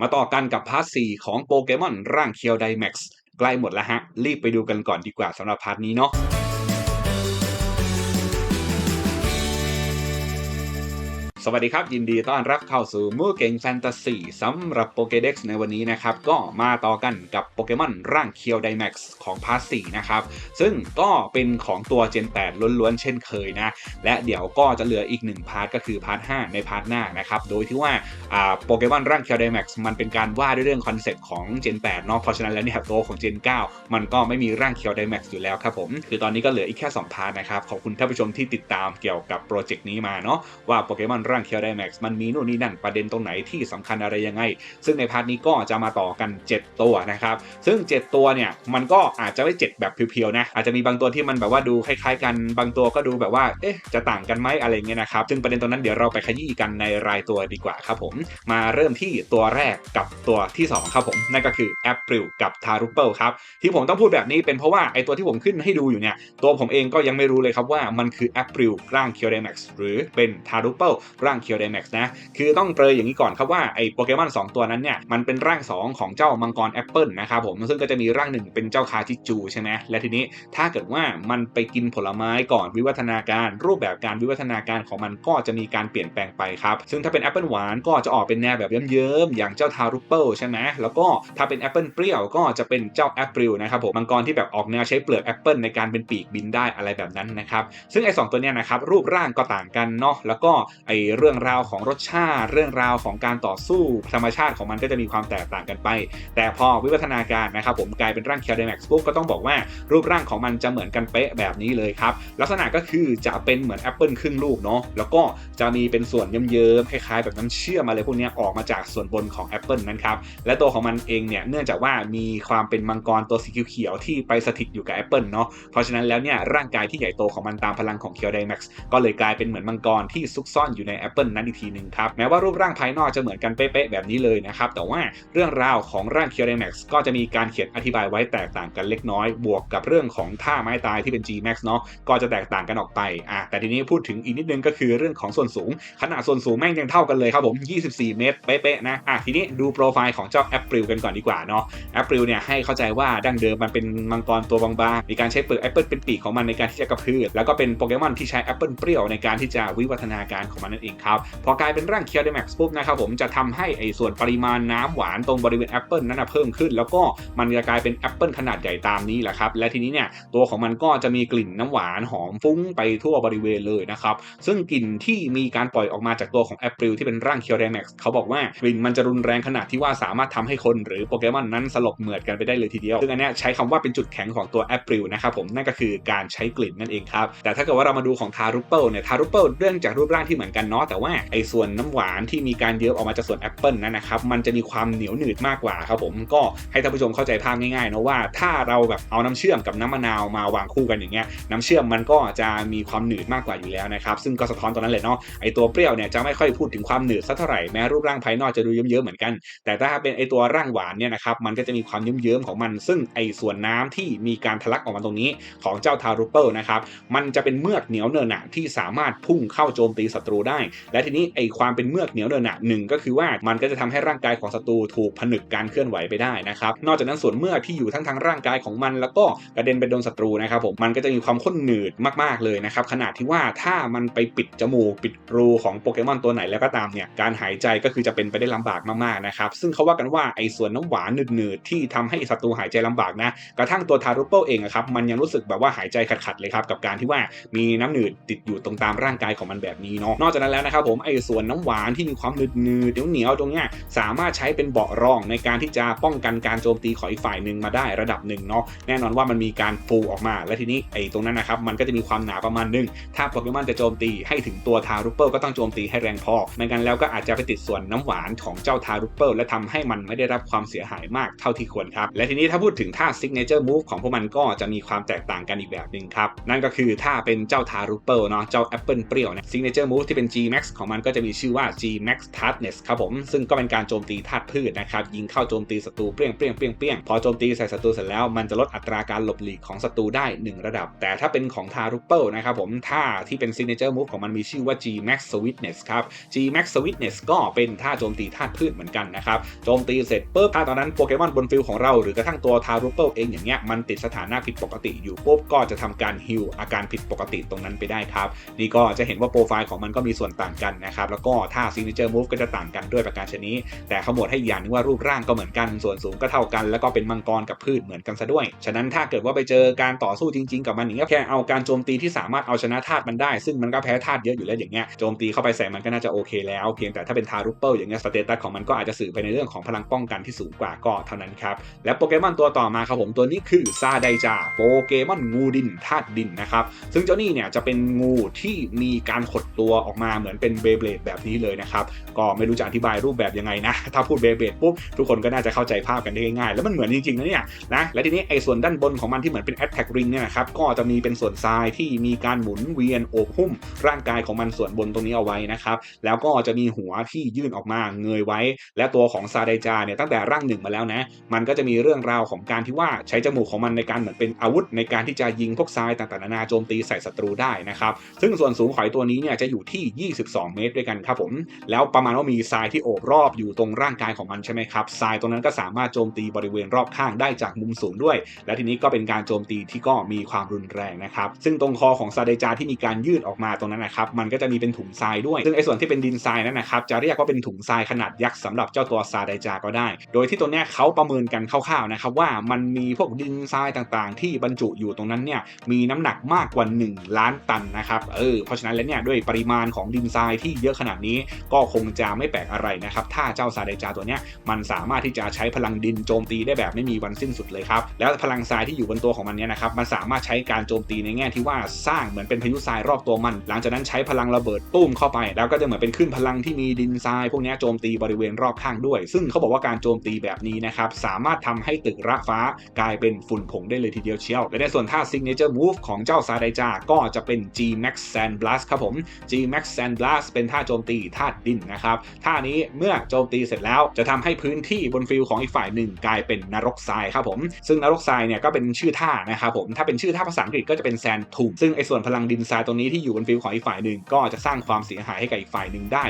มาต่อกันกับพาร์ทสของโปเกมอนร่างเคียวไดแม็กซ์ใกล้หมดแล้วฮะ รีบไปดูกันก่อนดีกว่าสำหรับพาร์ทนี้เนาะ สวัสดีครับ ยินดีต้อนรับเข้าสู่มู่เก่งแฟนตาซีสำหรับโปเกเด็กซ์ในวันนี้นะครับ ก็มาต่อกันกับโปเกมอนร่างเคียวไดแม็กซ์ของพาร์ทสี่นะครับ ซึ่งก็เป็นของตัว Gen 8ล้วนๆ เช่นเคยนะ และเดี๋ยวก็จะเหลืออีกหนึ่งพาร์ทก็คือพาร์ท 5 ในพาร์ทหน้านะครับ โดยที่ว่าโปเกมอนร่างเคียวไดแม็กซ์มันเป็นการว่าด้วยเรื่องคอนเซ็ปต์ของ Gen 8เนาะเพราะฉะนั้นแล้วเนี่ยตัวของ Gen 9มันก็ไม่มีร่างเคียวไดแม็กซ์อยู่แล้วครับผมคือตอนนี้ก็เหลืออีกแค่2พาร์ทนะครับขอบคุณท่านผู้ชมที่ติดตามเกี่ยวกับโปรเจกต์นี้มาเนาะว่าโปเกมอนร่างเคียวไดแม็กซ์มันมีนู่นนี่นั่นประเด็นตรงไหนที่สำคัญอะไรยังไง ซึ่งในพาร์ทนี้ก็จะมาต่อกัน 7 ตัวนะครับ ซึ่ง 7 ตัวเนี่ยมันก็อาจจะไม่เจ็ดแบบเพียวๆนะอาจจะมีบางตัวที่มันแบบว่าดูคล้ายๆ กันบางตัวก็ดูแบบว่าเอ๊ะจะต่างกันไหมอะไรเงี้ยนะครับซึ่งประเด็นตรงนั้นเดี๋ยวเราไปขยี้กันในรายตัวดีกว่าครับผมมาเริ่มที่ตัวแรกกับตัวที่ 2 ครับผม นั่นก็คือแอปริลกับทารุเปิลครับที่ผมต้องพูดแบบนี้เป็นเพราะว่าไอตัวที่ผมขึ้นให้ดูอยู่เนี่ยตัวผมเองก็ยังไม่รู้เลยครับว่ามันคือแอปริลร่างเคียวไดแม็กซ์หรือเป็นทารุเปิลร่างเคียวไดแม็กซ์นะ คือต้องเปรยอย่างนี้ก่อนครับว่าไอ้โปเกมอน2ตัวนั้นเนี่ยมันเป็นร่าง 2 ของเจ้ามังกรแอปเปิลนะครับผมซึ่งก็จะมีร่างหนึ่งเป็นเจ้าคาจิจูใช่ไหมและทีนี้ถ้าเกิดว่ามันไปกินผลไม้ก่อนวิวัฒนาการ รูปแบบการวิวัฒนาการของมันก็จะมีการเปลี่ยนแปลงไปครับซึ่งถ้าเป็นแอปเปิลหวานก็จะออกเป็นแนวแบบเยิ้มๆอย่างเจ้าทารุปเปิลใช่ไหมแล้วก็ถ้าเป็นแอปเปิลเปรี้ยวก็จะเป็นเจ้าแอปริลนะครับผมมังกรที่แบบออกแนวใช้เปลือกแอปเปิลในการเป็นปีกบินได้อะไรแบบนั้นนะครับซึ่งไอ้สตัวเนี้ยนะครับรูปร่างก็ต่างกันเนาะแล้วก็ไอเรื่องราวของรสชาติ เรื่องราวของการต่อสู้ธรรมชาติของมันก็จะมีความแตกต่างกันไป แต่พอวิวัฒนาการนะครับผมกลายเป็นร่างเคียวไดแม็กซ์ปุ๊บก็ต้องบอกว่ารูปร่างของมันจะเหมือนกันเป๊ะแบบนี้เลยครับ ลักษณะก็คือจะเป็นเหมือนแอปเปิลครึ่งลูกเนาะแล้วก็จะมีเป็นส่วนเยิ้มๆคล้ายๆ แบบน้ำเชื่อมอะไรพวกนี้ออกมาจากส่วนบนของแอปเปิลนั้นครับและตัวของมันเองเนี่ยเนื่องจากว่ามีความเป็นมังกรตัวสีเขียวที่ไปสถิตอยู่กับแอปเปิลเนาะเพราะฉะนั้นแล้วเนี่ยร่างกายที่ใหญ่โตของมันตามพลังของเคียวไดแม็กซ์ก็เลยกลายเป็นเหมือนมังกรที่ซุกซ่อนอยู่ในแอปเปิลนั้นอีกทีหนึ่งครับ แม้ว่ารูปร่างภายนอกจะเหมือนกันเป๊ะๆแบบนี้เลยนะครับ แต่ว่าเรื่องราวของร่างเคียวไดม็กซ์ก็จะมีการเขียนอธิบายไว้แตกต่างกันเล็กน้อย บวกกับเรื่องของท่าไม้ตายที่เป็น G-Max เนาะก็จะแตกต่างกันออกไปอะแต่ทีนี้พูดถึงอีกนิดนึงก็คือเรื่องของส่วนสูง ขนาดส่วนสูงแม่งยังเท่ากันเลยครับผม 24 เมตรเป๊ะๆนะอะทีนี้ดูโปรไฟล์ของเจ้าแอปริลกันก่อนดีกว่าเนาะแอปริลเนี่ยให้เข้าใจว่าดั้งเดิมมันเป็นมังกรตัวบางๆมีการใช้เปลือกแอปเปิลเป็นปีกของมันในการที่จะกระพือแล้วก็เป็นโปเกมอนที่ใช้แอปเปิลเปรี้ยวในการที่จะวิวัฒนาการของมันนั่นเองครับพอกลายเป็นร่างเคียวไดแม็กซ์ปุ๊บนะครับผมจะทำให้ไอ้ส่วนปริมาณน้ำหวานตรงบริเวณแอปเปิลนั้นเพิ่มขึ้น แล้วก็มันจะกลายเป็นแอปเปิลขนาดใหญ่ตามนี้แหละครับและทีนี้เนี่ยตัวของมันก็จะมีกลิ่นน้ำหวานหอมฟุ้งไปทั่วบริเวณเลยนะครับซึ่งกลิ่นที่มีการปล่อยออกมาจากตัวของแอปริลที่เป็นร่างเคียวไดแม็กซ์เขาบอกว่ากลิ่นมันจะรุนแรงขนาดที่ว่าสามารถทำให้คนหรือโปเกมอนนั้นสลบเหมือดกันไปได้เลยทีเดียวซึ่งอันนี้ใช้คำว่าเป็นจุดแข็งของตัวแอปริลนะครับผมนั่นก็คือการใช้กลิ่นนั่นเองครับแต่ถ้าเกิดว่าเรามาดูของทารุเปิลเนี่ยทารุเปิลเรื่องจากรูปร่างที่เหมือนกันเนาะแต่ว่าไอ้ส่วนน้ำหวานที่มีการเยิ้มออกมาจากส่วนแอปเปิลนั้นนะครับมันจะมีความเหนียวหนืดมากกว่าครับผมก็ให้ท่านผู้ชมเข้าใจภาพง่ายๆนะว่าถ้าเราแบบเอาน้ำเชื่อมกับน้ำมะนาวมาวางคู่กันอย่างเงี้ยน้ำเชื่อมมันก็จะมีความหนืดมากกว่าอยู่แล้วนะครับซึ่งก็สะท้อนตรงนั้นเลยเนาะไอตัวเปรี้ยวเนี่ยจะไม่ค่อยพูดถึงความหนืดสักเท่าไหร่แม้รูปร่างภายนอกจะดูเยิ้มๆเหมือนกัน แต่ถ้าเป็นไอตัวร่างหวานเนี่ยนะครับมันก็จะมีความเยิ้มๆของมัน ซึ่งไอส่วนน้ำที่มีการทะลักออกมาตรงนี้ของเจ้าทารุเปิลนะครับมันจะเป็นเมือกเหนียวเนินหนะที่สามารถพุ่งเข้าโจมตีศัตรูได้และทีนี้ไอความเป็นเมือกเหนียวเนินหนะหนึ่งก็คือว่ามันก็จะทำให้ร่างกายของศัตรูถูกผนึกการเคลื่อนไหวไปได้นะครับนอกจากนั้นส่วนเมือกที่อยู่ทั้งทางร่างกายของมัน แล้วก็กระเด็นไปโดนศัตรูนะครับผมมันก็จะมีความข้นหนืดมากๆเลยนะครับขนาดที่ว่าถ้ามันไปปิดจมูกปิดรูของโปเกมอนตัวไหนแล้วก็ตามเนี่ยการหายใจก็คือจะเป็นไปได้ลำบากมากๆนะครับซึ่งเขาว่ากันว่าไอ้ส่วนน้ำหวานหนืดๆที่ทำให้ศัตรูหายใจลำบากนะกระทั่งตัวทารุปเปิลเองอะครับมันยังรู้สึกแบบว่าหายใจขัดๆเลยครับกับการที่ว่ามีน้ำหนืดติดอยู่ตรงตามร่างกายของมันแบบนี้เนาะนอกจากนั้นแล้วนะครับผมไอ้ส่วนน้ำหวานที่มีความหนืดๆเหนียวๆตรงเนี้ยสามารถใช้เป็นเบาะรองในการที่จะป้องกันการโจมตีของอีกฝ่ายหนึ่งมาได้ระดับหนึ่งเนาะแน่นอนว่ามันมีการฟูออกมา และทีนี้ไอ้ตรงนั้นนะครับมันก็จะมีความหนาประมาณหนึง ถ้าโปเกมอนจะโจมตีให้ถึงตัวทารุเปิลก็ต้องโจมตีให้แรงพอไม่งั้นแล้วก็อาจจะไปติดส่วนน้ำหวานของเจ้าทารุเปิลและทำให้มันไม่ได้รับความเสียหายมากเท่าที่ควรครับและทีนี้ถ้าพูดถึงท่า signature move ของพวกมันก็จะมีความแตกต่างกันอีกแบบหนึ่งครับนั่นก็คือถ้าเป็นเจ้าทารุเปิลเนาะเจ้าแอปเปิลเปรี้ยวเนี่ย signature move ที่เป็น G Max ของมันก็จะมีชื่อว่า G Max Toughness ครับผม ซึ่งก็เป็นการโจมตีธาตุพืชนะครับ ยิงเข้าโจมตีศัตรูเปรี้ยงเปรี้ยงเปรี้ยงเปรี้ยงพอโจมตีใส่ศัตรูเสร็จแล้วมันจะลดอัตราการหลบหลีกของศัตรูได้ 1 ระดับ แต่ถ้าเป็นของทารุเปิลนะครับผมท่าที่เป็น signature move ของมันมีชื่อว่า G Max Sweetness ครับ G Max Sweetness ก็เป็นท่าโจมตีธาตุพืชเหมือนกันนะครับโจมตีเสร็จปุ๊บถ้าตอนนั้นโปเกมอนบนฟิลของเราหรือกระทั่งตัวทารุเปิลเองอย่างเงี้ยมันติดสถานะผิดปกติอยู่ปุ๊บก็จะทำการฮิลอาการผิดปกติตรงนั้นไปได้ครับนี่ก็จะเห็นว่าโปรไฟล์ของมันก็มีส่วนต่างกันนะครับแล้วก็ท่า signature move ก็จะต่างกันด้วยประการชนิดแต่เขาหมดให้อย่างนึงว่ารูปร่างก็เหมือนกันส่วนสูงก็เท่ากัน แล้วก็เป็นมังกรกับพืชเหมือนกันซะด้วย ฉะนั้นถ้าเกิดว่าไปเจอการต่อสู้จริง ๆ กับมันอย่างเงี้ยแค่เอาการโจมตีที่สามารถเอาชนะธาตุมันได้ ซึ่งมันก็แพ้ธาตุเยอะอยู่แล้วอย่างเงี้ยโจมตีเข้าไปใส่มันก็น่าจะโอเคแล้วเพียงแต่ถ้าเป็นทารุปเปิลอย่างเงี้ยสเตตัสของมันก็อาจจะสื่อไปในเรื่องของพลังป้องกันที่สูงกว่าก็เท่านั้นครับและโปเกมอนตัวต่อมาครับผมตัวนี้คือซาไดจาโปเกมอนงูดินธาตุดินนะครับซึ่งเจ้านี่เนี่ยจะเป็นงูที่มีการขดตัวออกมาเหเหมือนเป็นเบเบลดแบบนี้เลยนะครับ ก็ไม่รู้จะอธิบายรูปแบบยังไงนะ ถ้าพูดเบเบลดปุ๊บทุกคนก็น่าจะเข้าใจภาพกันได้ง่ายๆ แล้วมันเหมือนจริงๆนะเนี่ยนะ และทีนี้ไอ้ส่วนด้านบนของมันที่เหมือนเป็น attack ring เนี่ยนะครับก็จะมีเป็นส่วนทรายที่มีการหมุนเวียนโอบหุ้ม ร่างกายของมันส่วนบนตรงนี้เอาไว้นะครับแล้วก็จะมีหัวที่ยื่นออกมาเงยไว้ และตัวของซาไดจาเนี่ยตั้งแต่ร่างหนึ่งมาแล้วนะมันก็จะมีเรื่องราวของการที่ว่าใช้จมูกของมันในการเหมือนเป็นอาวุธ ในการที่จะยิงพวกทรายต่างๆนานาโจมตีใส่ศัตรูได้นะครับซึ่งส่วนสูงของตัวนี้เนี่ยจะอยู่ที่22เมตรด้วยกันครับผม แล้วประมาณว่ามีทรายที่โอบรอบอยู่ตรงร่างกายของมันใช่ไหมครับทรายตรงนั้นก็สามารถโจมตีบริเวณรอบข้างได้จากมุมสูงด้วย และทีนี้ก็เป็นการโจมตีที่ก็มีความรุนแรงนะครับ ซึ่งตรงคอของซาเดจาที่มีการยื่นออกมาตรงนั้นนะครับ มันก็จะมีเป็นถุงทรายด้วย ซึ่งไอ้ส่วนที่เป็นดินทรายนั้นนะครับ จะเรียกว่าเป็นถุงทรายขนาดยักษ์สำหรับเจ้าตัวซาไดจาก็ได้ โดยที่ตัวเนี้ยเขาประเมินกันคร่าวๆนะครับว่ามันมีพวกดินทรายต่างๆ ที่บรรจุอยู่ตรงนั้นเนี่ยมีน้ำหนักมากกว่า 1 ล้านตันนะครับ เออ เพราะฉะนั้นแล้วเนี่ยด้วยปริมาณของดินทรายที่เยอะขนาดนี้ ก็คงจะไม่แปลกอะไรนะครับ ถ้าเจ้าซาไดจาตัวเนี้ยมันสามารถที่จะใช้พลังดินโจมตีได้แบบไม่มีวันสิ้นสุดเลยครับ แล้วพลังทรายที่อยู่บนตัวของมันเนี่ยนะครับ มันสามารถใช้การโจมตีในแง่ที่ว่าสร้างเหมือนเป็นพายุทรายรอบตัวมัน หลังจากนั้นใช้พลังระเบิดตุ้มเข้าไป แล้วก็จะเหมือนเป็นขึ้นพลังที่มีดินทราย พวกนี้โจมตีบริเวณรอบข้างด้วย ซึ่งเขาบอกว่าการโจมตีแบบนี้นะครับสามารถทำให้ตึกระฟ้ากลายเป็นฝุ่นผงได้เลยทีเดียวเชียว และในส่วนท่า signature move ของเจ้าซาไดจาก็จะเป็น G Max Sand Blast ครับผม G Max Sand Blast เป็นท่าโจมตีธาตุดินนะครับท่านี้เมื่อโจมตีเสร็จแล้วจะทำให้พื้นที่บนฟิลของอีกฝ่ายหนึ่งกลายเป็นนรกทรายครับผม ซึ่งนรกทรายเนี่ยก็เป็นชื่อท่านะครับผมถ้าเป็นชื่อท่าภาษาอังกฤษก็จะเป็นแซนทูซึ่งไอ้ส่วนพลังดินทรายตรงนี้ที่อยู่บนฟิลของอีกฝ่ายหนึ่งก็จะสร้างความเสียหายให้กับอีกฝ่ายหนึ่งได้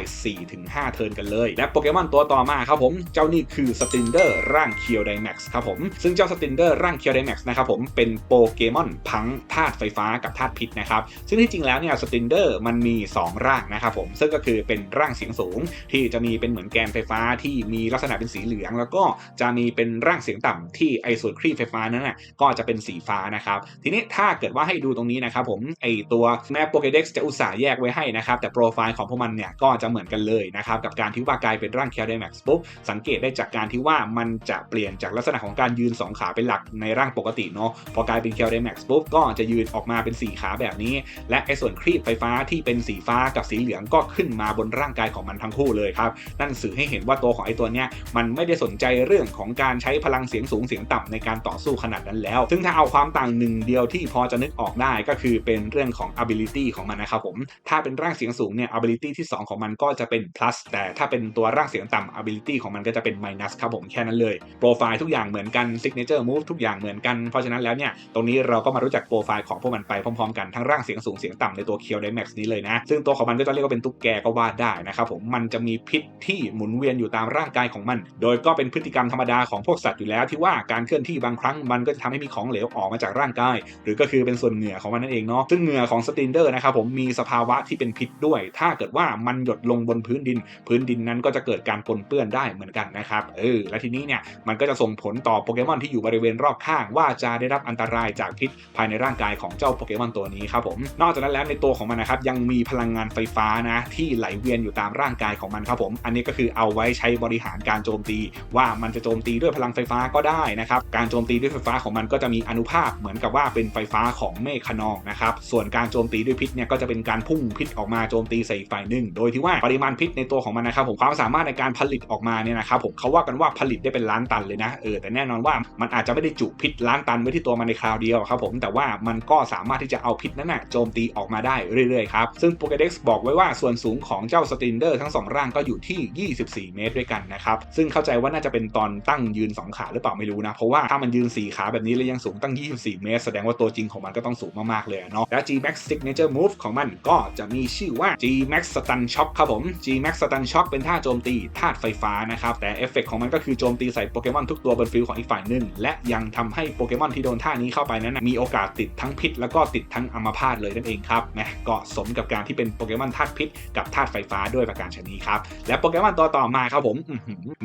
4-5 เทิร์นกันเลย และโปเกมอนตัวต่อมาครับผมเจ้านี่คือสตินเดอร์ร่างเคียวไดแม็กซ์ครับผมซึ่งเจ้าสตินเดอร์ร่างเคียวไดแม็กซ์นะครับผมเป็นโปเกมอนพังธาตุไฟฟ้ากับธาตุพิษนะครับซึ่งที่จริงแล้วเนี่ยสตินเดอร์มันมี 2 ร่างนะครับผมซึ่งก็คือเป็นร่างเสียงสูงที่จะมีเป็นเหมือนแกนไฟฟ้าที่มีลักษณะเป็นสีเหลือง แล้วก็จะมีเป็นร่างเสียงต่ำที่ไอส่วนครีบไฟฟ้านั้นน่ะก็จะเป็นสีฟ้านะครับ ทีนี้ถ้าเกิดว่าให้ดูตรงนี้นะครับผมไอตัวแมปโปเกเด็กซ์จะอุตส่าห์แยกไว้ให้นะครับแต่โปรไฟล์ของพวกมันเนี่ยก็จะเหมือนกันเลยนะครับกับการที่ว่ากลายเป็นร่างแคลเดแม็กซ์ปุ๊บสังเกตได้จากการที่ว่ามันจะเปลี่ยนจากลักษณะของการยืน 2 ขาเป็นหลักในร่างปกติเนาะพอกลายเป็นแคลเดแม็กซ์ปุ๊บก็จะยืนออกมาเป็น4ขาแบบนี้ และไอส่วนครีบไฟฟ้าที่เป็นสีฟ้ากับสีีเหลืองก็ขึ้นมาบนร่างกายของมันทั้งคู่เลยครับนั่นสื่อให้เห็นว่าตัวของไอตัวเนี้ยมันไม่ได้สนใจเรื่องของการใช้พลังเสียงสูงเสียงต่ำในการต่อสู้ขนาดนั้นแล้ว ซึ่งถ้าเอาความต่างหนึ่งเดียวที่พอจะนึกออกได้ก็คือเป็นเรื่องของ ability ของมันนะครับผมถ้าเป็นร่างเสียงสูงเนี่ย ability ที่ 2 ของมันก็จะเป็น plus แต่ถ้าเป็นตัวร่างเสียงต่ำ ability ของมันก็จะเป็น minus ครับผมแค่นั้นเลยโปรไฟล์ทุกอย่างเหมือนกัน signature move ทุกอย่างเหมือนกันเพราะฉะนั้นแล้วเนี่ยตรงนี้เราก็มารู้จักโปรไฟล์ของพวกมันไปพร้อมๆกันทั้งร่างเสียงสูงเสียงต่ำในตัว k i l d y m a x นี้เลยนะซึ่งตัวของมันก็จะเรียกว่าเป็นตุ๊กแกก็ว่าได้นะครับผมมันจะมีพิษที่หมุนเวียนอยู่ตามร่างกายของมัน โดยก็เป็นพฤติกรรมธรรมดาของพวกสัตว์อยู่แล้วที่ว่าการเคลื่อนที่บางครั้งมันก็จะทำให้มีของเหลวออกมาจากร่างกาย หรือก็คือเป็นส่วนเหงื่อของมันนั่นเองเนาะซึ่งเหงื่อของสตินเดอร์นะครับผมมีสภาวะที่เป็นพิษด้วย ถ้าเกิดว่ามันหยดลงบนพื้นดิน พื้นดินนั้นก็จะเกิดการปนเปื้อนได้เหมือนกันนะครับเออและทีนี้เนี่ยมันก็จะส่งผลต่อโปเกมอนที่อยู่บริเวณรอบข้าง ว่าจะได้รับอันตรายจากพิษภายในร่างกายของเจ้าโปเกมอนตัวนี้ครับผมนอกจากนั้นแล้วในตัวของมันนะครับยังมีพลังงานไฟฟ้านะ ที่ไหลเวียนอยู่ตามร่างกายของมันครับผม อันนี้ก็คือเอาไว้ใช้บริหารการโจมตี ว่ามันจะโจมตีด้วยพลังไฟฟ้าก็ได้นะครับ การโจมตีด้วยไฟฟ้าของมันก็จะมีอนุภาคเหมือนกับว่าเป็นไฟฟ้าของเมฆขนองนะครับ ส่วนการโจมตีด้วยพิษเนี่ยก็จะเป็นการพุ่งพิษออกมาโจมตีใส่อีกฝ่ายหนึ่งโดยที่ว่าปริมาณพิษในตัวของมันนะครับผมความสามารถในการผลิตออกมาเนี่ยนะครับผมเขาว่ากันว่าผลิตได้เป็นล้านตันเลยนะเออแต่แน่นอนว่ามันอาจจะไม่ได้จุพิษล้านตันไว้ที่ตัวมันในคราวเดียวครับผมแต่ว่ามันก็สามารถที่จะเอาพิษนั้นนะโจมตีออกมาได้เรื่อยๆครับซึ่งโปเกเด็กซ์บอกไว้ว่าส่วนสูงของเจ้าสตรีนเดอร์ทั้งสองร่างก็อยู่ที่ 24 เมตรด้วยกันนะครับ ซึ่งเข้าใจว่าน่าจะเป็นตอนตั้งยืน 2 ขาหรือเปล่าไม่รู้นะ เพราะว่าถ้ามันยืน 4 ขาแบบนี้แล้วยังสูงตั้ง 24 เมตร แสดงว่าตัวจริงของมันก็ต้องสูงมากๆเลยเนาะและ G Max Signature Move ของมันก็จะมีชื่อว่า G Max Stun Shock ครับผม G Max Stun Shock เป็นท่าโจมตีธาตุไฟฟ้านะครับแต่เอฟเฟกของมันก็คือโจมตีใส่โปเกมอนทุกตัวบนฟิลของอีกฝ่ายหนึ่งและยังทำให้โปเกมอนที่โดนท่านี้เข้าไปนั้นนะมีโอกาสติดทั้งพิษแล้วก็ติดทั้งอัมพาตเลยนั่นเองครับแหมก็สมกับการที่เป็นโปเกมอนธาตุพิษกับธาตุไฟฟ้าด้วยประการชนีครับ และโปเกมอนตัวต่อมาครับผม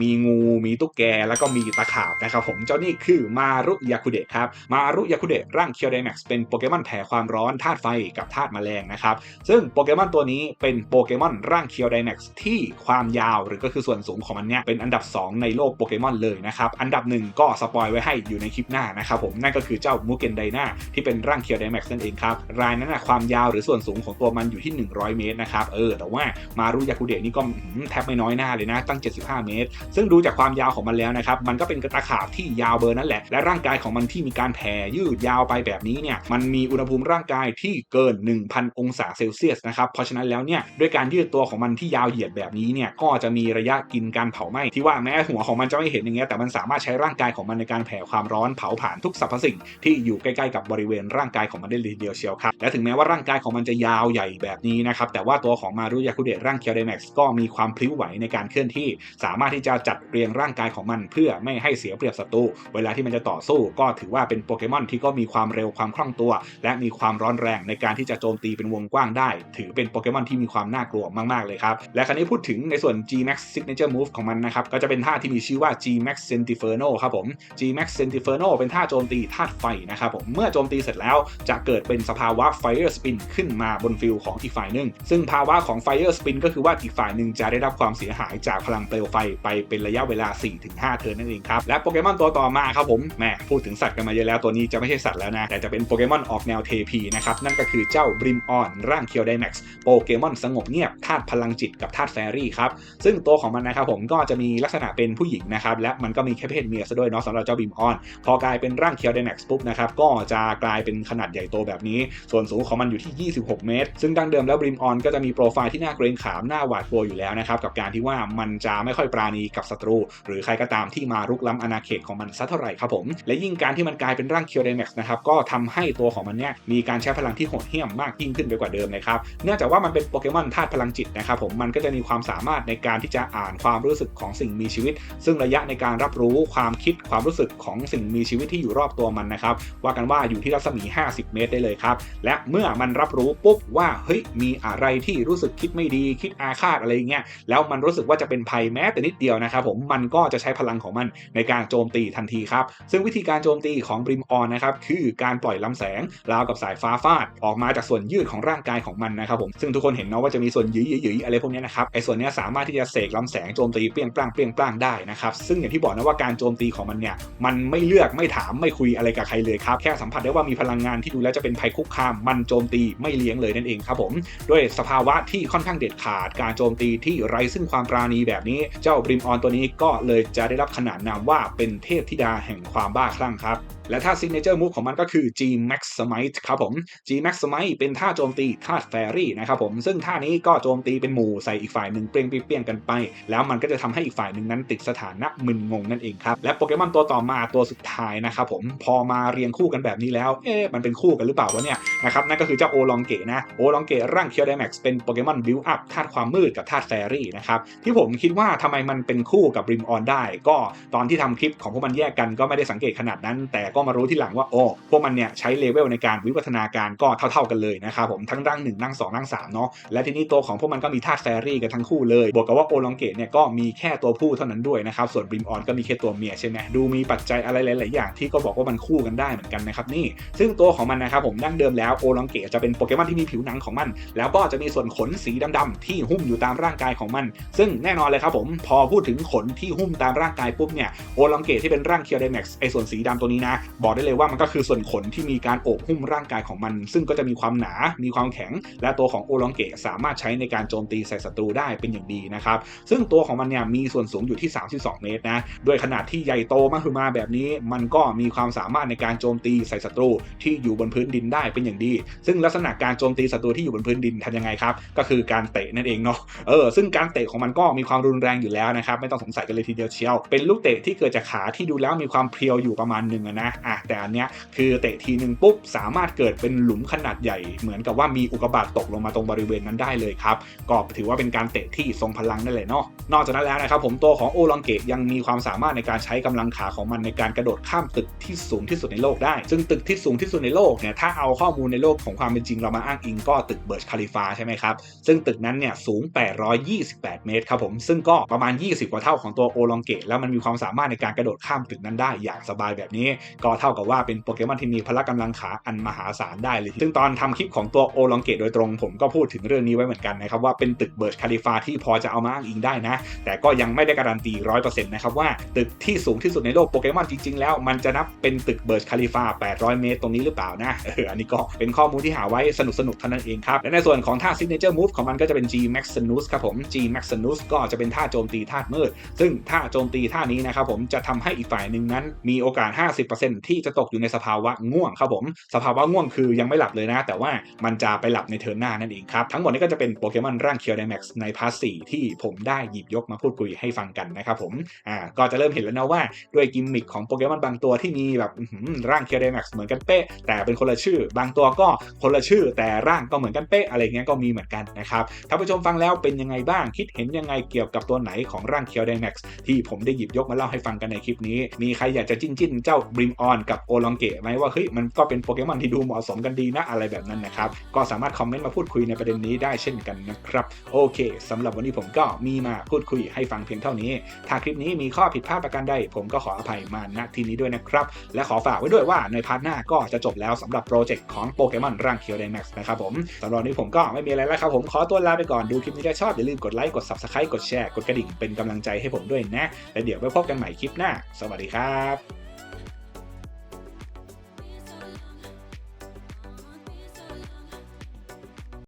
มีงูมีตุ๊กแกแล้วก็มีตะขาบนะครับผมเจ้านี่คือมารุยาคุเดะครับมารุยาคุเดะร่างเคียวไดแม็กซ์เป็นโปเกมอนแผ่ความร้อนธาตุไฟกับธาตุแมลงนะครับซึ่งโปเกมอนตัวนี้เป็นโปเกมอนร่างเคียวไดแม็กซ์ที่ความยาวหรือก็คือส่วนสูงของมันเนี่ยเป็นอันดับ 2 ในโลกโปเกมอนเลยนะครับอันดับหนึ่งก็สปอยไว้ให้อยู่ในคลิปหน้านะครับผมนั่นก็คือเจ้ามูเกนไดนาที่เป็นร่างเคียวไดแม็กซ์นั่นเองครับรายนั้นนะความยาวหรือส่วนสูงของตัวมันอยู่ที่ 100 เมตรนะครับเออแต่ว่ามารุยาคุเดะนี่ก็แทบไม่น้อยหน้าเลยนะตั้ง 75 เมตร ซึ่งดูจากความยาวของมันแล้วนะครับมันก็เป็นกระตาขาบที่ยาวเบอร์นั่นแหละ และร่างกายของมันที่มีการแผ่ยืดยาวไปแบบนี้เนี่ยมันมีอุณหภูมิร่างกายที่เกิน 1,000 องศาเซลเซียสนะครับเพราะฉะนั้นแล้วเนี่ยด้วยการยืดตัวของมันที่ยาวเหยียดแบบนี้เนี่ยก็จะมีระยะกินการเผาไหม้ที่ว่าแม้หัวของมันจะไม่เห็นอย่างเงี้ยแต่มันสามารถใช้ร่างกายของมันในการแผ่ความร้อนเผาผ่านทุกสรรพสิ่ง ที่อยู่ใกล้ๆกับบริเวณร่างกายของมันได้เลยเดียวเชียวครับและถึงแม้ว่าร่างกายของมันจะยาวใหญ่แบบนี้นะครับแต่ว่าตัวของมารุยาคุเดะร่างเคียวไดแม็กซ์ก็มีความพลิ้วไหวในการเคลื่อนที่ สามารถที่จะจัดเรียงร่างกายของมัน เพื่อไม่ให้เสียเปรียบศัตรูเวลาที่มันจะต่อสู้ ก็ถือว่าเป็นโปเกมอนที่ก็มีความเร็วความคล่องตัว และมีความร้อนแรงในการที่จะโจมตีเป็นวงกว้างได้ ถือเป็นโปเกมอนที่มีความน่ากลัวมากๆเลยครับและคราวนี้พูดถึงในส่วน G Max Signature Move ของมันนะครับก็จะเป็นท่าที่มีชื่อว่า G Max Centiferno ครับผม G Max Centiferno เป็นท่าโจมตีธาตุไฟนะครับผมเมื่อโจมตีเสร็จแล้วจะเกิดเป็นสภาวะ Fire Spin ขึ้นมาบนฟิลของอีกฝ่ายหนึ่งซึ่งภาวะของ Fire Spin ก็คือว่าอีกฝ่ายหนึ่งจะได้รับความเสียหายจากพลังเปลวไฟไปเป็นระยะเวลา 4-5 เทิร์นนั่นเองครับและโปเกมอนตัวต่อมาครับผมแหมพูดถึงสัตว์กันมาเยอะแล้วตัวนี้จะไม่ใช่สัตว์แล้วนะแต่จะเป็นโปเกมอนออกแนวเทพีนะครับนั่นก็คือเจ้าบริมออนร่างเคียวไดแม็กซ์โปเกมอนสงบเงียบธาตุพลังจิตกับธาตุแฟรี่ครับซึ่งตัวของมันนะครับผมก็จะมีลักษณะเป็นผู้หญิงนะครับและมันก็มีแค่เพศเมียซะด้วยเนาะสำหรับเจ้าบริมออน พอกลายเป็นร่างเคียวไดแม็กซ์ปุ๊บนะครับก็จะกลายเป็นขนาดใหญ่โตแบบนี้ ส่วนสูงของมันอยู่ที่ 26 เมตร ซึ่งดั้งเดิมแล้วบริมออนก็จะมีโปรไฟล์ที่น่าเกรงขามน่าหวาดกลัวอยู่แล้วนะครับกับการที่ว่ามันจะไม่ค่อยปราณีกับศัตรู หรือใครก็ตามที่มารุกล้ำอาณาเขตของมันสักเท่าไหร่ครับผม และยิ่งการที่มันกลายเป็นร่างเคียวไดแม็กซ์นะครับก็ทำให้ตัวของมันเนี่ยมีการใช้พลังที่โหดเหี้ยมมากยิ่งขึ้นไปกว่าเดิมนะครับเนื่องจากว่ามันเป็นโปเกมอนธาตุพลังจิตนะครับผมมันก็จะมีความสามารถในการที่จะอ่านความรู้สึกของสิ่งมีชีวิต ซึ่งระยะในการรับรู้ความคิดความรู้สึกของสิ่งมีชีวิตที่อยู่รอบตัวมันนะครับว่ากันว่าอยู่ที่รัศมี 50 เมตรได้เลยครับและเมื่อมันรับรู้ปุ๊บว่าเฮ้ยมีอะไรที่รู้สึกคิดไม่ดีคิดอาฆาตอะไรอย่างเงี้ยแล้วมันรู้สึกว่าจะเป็นภัยแม้แต่นิดเดียวนะครับผมมันก็จะใช้พลังของมันในการโจมตีทันทีครับ ซึ่งวิธีการโจมตีของบริมออนนะครับคือการปล่อยลำแสงราวกับสายฟ้าฟาด ออกมาจากส่วนยืดของร่างกายของมันนะครับผมซึ่งทุกคนเห็นเนาะว่าจะมีส่วนยืยๆอะไรพวกนี้นะครับไอ้ส่วนนี้สามารถที่จะเสกลำแสงโจมตีเปรี้ยงปร้างเปรี้ยงปร้างได้นะครับซึ่งอย่างที่บอกนะว่าการโจมตีของมันเนี่ยมันไม่เลือกไม่ถามไม่คุยอะไรกับใครเลยครับแค่สัมผัสได้ว่ามีพลังงานที่ดูแล้วจะเป็นภัยคุกคามมันโจมตีไม่เลี้ยงเลยนั่นเองครับผมด้วยสภาวะที่ค่อนข้างเด็ดขาด การโจมตีที่ไร้ซึ่งความปราณีแบบนี้ เจ้าบริมออนตัวนี้ก็เลยจะได้รับขนานนามว่าเป็นเทพธิดาแห่งความบ้าคลั่งครับ และท่า signature move ของมันก็คือ G Max Smite ครับผม G Max Smite เป็นท่าโจมตีธาตุแฟรี่นะครับผม ซึ่งท่านี้ก็โจมตีเป็นหมู่ใส่อีกฝ่ายหนึ่งเปรี้ยงเปรี้ยงกันไป แล้วมันก็จะทำให้อีกฝ่ายหนึ่งนั้นติดสถานะมึนงงนั่นเองครับ และโปเกมอนตัวต่อมาตัวสุดท้ายนะครับผม พอมาเรียงคู่กันแบบนี้แล้ว เอ๊ะ มันเป็นคู่กันหรือเปล่าวะเนี่ยนะครับ นั่นก็คือเจ้าโอลองเกะนะ โอลองเกะร่างเคียวไดแม็กซ์เป็นโปเกมอนบิวอัพธาตุความมืดกับธาตุแฟรี่นะครับ ที่ผมคิดว่าทำไมมันเป็นคู่กับริมออนได้ ก็ตอนที่ทำคลิปของพวกมันแยกกันก็ไม่ได้สังเกตขนาดนั้น แต่ก็มารู้ที่หลังว่าโอ้พวกมันเนี่ยใช้เลเวลในการวิวัฒนาการก็เท่า ๆกันเลยนะครับผมทั้งร่างหนึ่งร่างสองร่างสามเนาะและทีนี้ตัวของพวกมันก็มีธาตุแฟรี่กันทั้งคู่เลยบวกกับว่าโอลองเกตเนี่ยก็มีแค่ตัวผู้เท่านั้นด้วยนะครับส่วนริมออนก็มีแค่ตัวเมียใช่ไหมดูมีปัจจัยอะไรหลายๆอย่างที่ก็บอกว่ามันคู่กันได้เหมือนกันนะครับนี่ ซึ่งตัวของมันนะครับผมดั้งเดิมแล้วโอลองเกตจะเป็นโปเกมอนที่มีผิวหนังของมัน แล้วก็จะมีส่วนขนสีดำๆที่หุ้มอยู่ตามร่างกายของมัน ซึ่งแน่นอนเลยครับผมพอพูดถึงขนที่หุ้มตามร่างกายปุ๊บเนี่ยโอลองเกตที่เป็นร่างเคียวไดแม็กซ์ไอส่วนสีดำตัวนี้นะบอกได้เลยว่ามันก็คือส่วนขนที่มีการโอบหุ้มร่างกายของมัน ซึ่งก็จะมีความหนา มีความแข็ง และตัวของโอลองเกะสามารถใช้ในการโจมตีใส่ศัตรูได้เป็นอย่างดีนะครับ ซึ่งตัวของมันเนี่ยมีส่วนสูงอยู่ที่ 32 เมตรนะ ด้วยขนาดที่ใหญ่โตมากคือมาแบบนี้ มันก็มีความสามารถในการโจมตีใส่ศัตรูที่อยู่บนพื้นดินได้เป็นอย่างดี ซึ่งลักษณะการโจมตีศัตรูที่อยู่บนพื้นดินทำยังไงครับ ก็คือการเตะนั่นเองเนาะ เออ ซึ่งการเตะของมันก็มีความรุนแรงอยู่แล้วนะครับ ไม่ต้องสงสัยกันเลยทีเดียวเชียว เป็นลูกเตะที่เกิดจากขาที่ดูแล้วมีความเพรียวอยู่ประมาณหนึ่งอะนะอะแต่อันเนี้ยคือเตะทีหนึ่งปุ๊บสามารถเกิดเป็นหลุมขนาดใหญ่ เหมือนกับว่ามีอุกกาบาตตกลงมาตรงบริเวณนั้นได้เลยครับก็ถือว่าเป็นการเตะที่ทรงพลังนั่นแหละเนาะนอกจากนั้นแล้วนะครับผมตัวของโอลองเกตยังมีความสามารถในการใช้กำลังขาของมันในการกระโดดข้ามตึกที่สูงที่สุดในโลกได้ ซึ่งตึกที่สูงที่สุดในโลกเนี่ยถ้าเอาข้อมูลในโลกของความเป็นจริงเรามาอ้างอิงก็ตึกเบิร์ชคาลิฟาใช่ไหมครับซึ่งตึกนั้นเนี่ยสูง 828 เมตรครับผมซึ่งก็ประมาณ 20 กว่าเท่าของตัวโอลองเกตแล้วมันมีความสามารถในการกระโดดข้ามตึกนั้นได้อย่างสบายแบบนี้ก็เท่ากับว่าเป็นโปเกมอนที่มีพละกำลังขาอันมหาศาลได้เลย ซึ่งตอนทำคลิปของตัวโอลองเกตโดยตรงผมก็พูดถึงเรื่องนี้ไว้เหมือนกันนะครับว่าเป็นตึกเบิร์ชคาลิฟาที่พอจะเอามาอ้างอิงได้นะ แต่ก็ยังไม่ได้การันตี100%นต์นะครับว่าตึกที่สูงที่สุดในโลกโปเกมอนจริงๆ แล้วมันจะนับเป็นตึกเบิร์ชคาลิฟา800 เมตรตรงนี้หรือเปล่านะเอออันนี้ก็เป็นข้อมูลที่หาไว้สนุกๆเท่านั้นเองครับและในส่วนของท่า signature move ของมันก็จะเป็น G Maxinus ครับผม G Maxinus ก็จะเป็นท่าโจมตีธาตุมืดซึ่งท่าโจมตีท่านี้นะครับผมจะทำให้อีกฝ่ายหนึ่งนั้นมีโอกาส 50%ที่จะตกอยู่ในสภาวะง่วงครับผม สภาวะง่วงคือยังไม่หลับเลยนะ แต่ว่ามันจะไปหลับในเทิร์นหน้านั่นเองครับ ทั้งหมดนี้ก็จะเป็นโปเกมอนร่างเคียวไดแม็กซ์ในพาร์ท4ที่ผมได้หยิบยกมาพูดคุยให้ฟังกันนะครับผม อ่า ก็จะเริ่มเห็นแล้วนะว่าด้วยกิมมิคของโปเกมอนบางตัวที่มีแบบร่างเคียวไดแม็กซ์เหมือนกันเป๊ะ แต่เป็นคนละชื่อ บางตัวก็คนละชื่อ แต่ร่างก็เหมือนกันเป๊ะอะไรเงี้ยก็มีเหมือนกันนะครับท่านผู้ชมฟังแล้วเป็นยังไงบ้าง คิดเห็นยังไงเกี่ยวกับตัวไหนของร่างเคียวไดแม็กซ์ที่ผมได้หยิบยกมาเล่าให้ฟังกันในคลิปนี้ มีใครอยากจะจิ้นจิ้นเจ้าบริมออนกับโอลองเกะไหมว่าเฮ้ยมันก็เป็นโปเกมอนที่ดูเหมาะสมกันดีนะอะไรแบบนั้นนะครับ ก็สามารถคอมเมนต์มาพูดคุยในประเด็นนี้ได้เช่นกันนะครับ โอเคสำหรับวันนี้ผมก็มีมาพูดคุยให้ฟังเพียงเท่านี้ ถ้าคลิปนี้มีข้อผิดพลาดประการใดผมก็ขออภัยมาณที่นี้ด้วยนะครับ และขอฝากไว้ด้วยว่าในพาร์ทหน้าก็จะจบแล้วสำหรับโปรเจกต์ของโปเกมอนร่างเคียวไดแม็กซ์นะครับผมสำหรับวันนี้ผมก็ไม่มีอะไรแล้วครับผมขอตัวลาไปก่อนดูคลิปนี้ถ้าชอบอย่าลืมกดไลค์กด subscribe กดแชร์กดกระดิ่งเป็นกำลังใจให้ผมด้วยนะและเดี๋ยวไว้พบกันใหม่คลิปหน้า สวัสดีครับ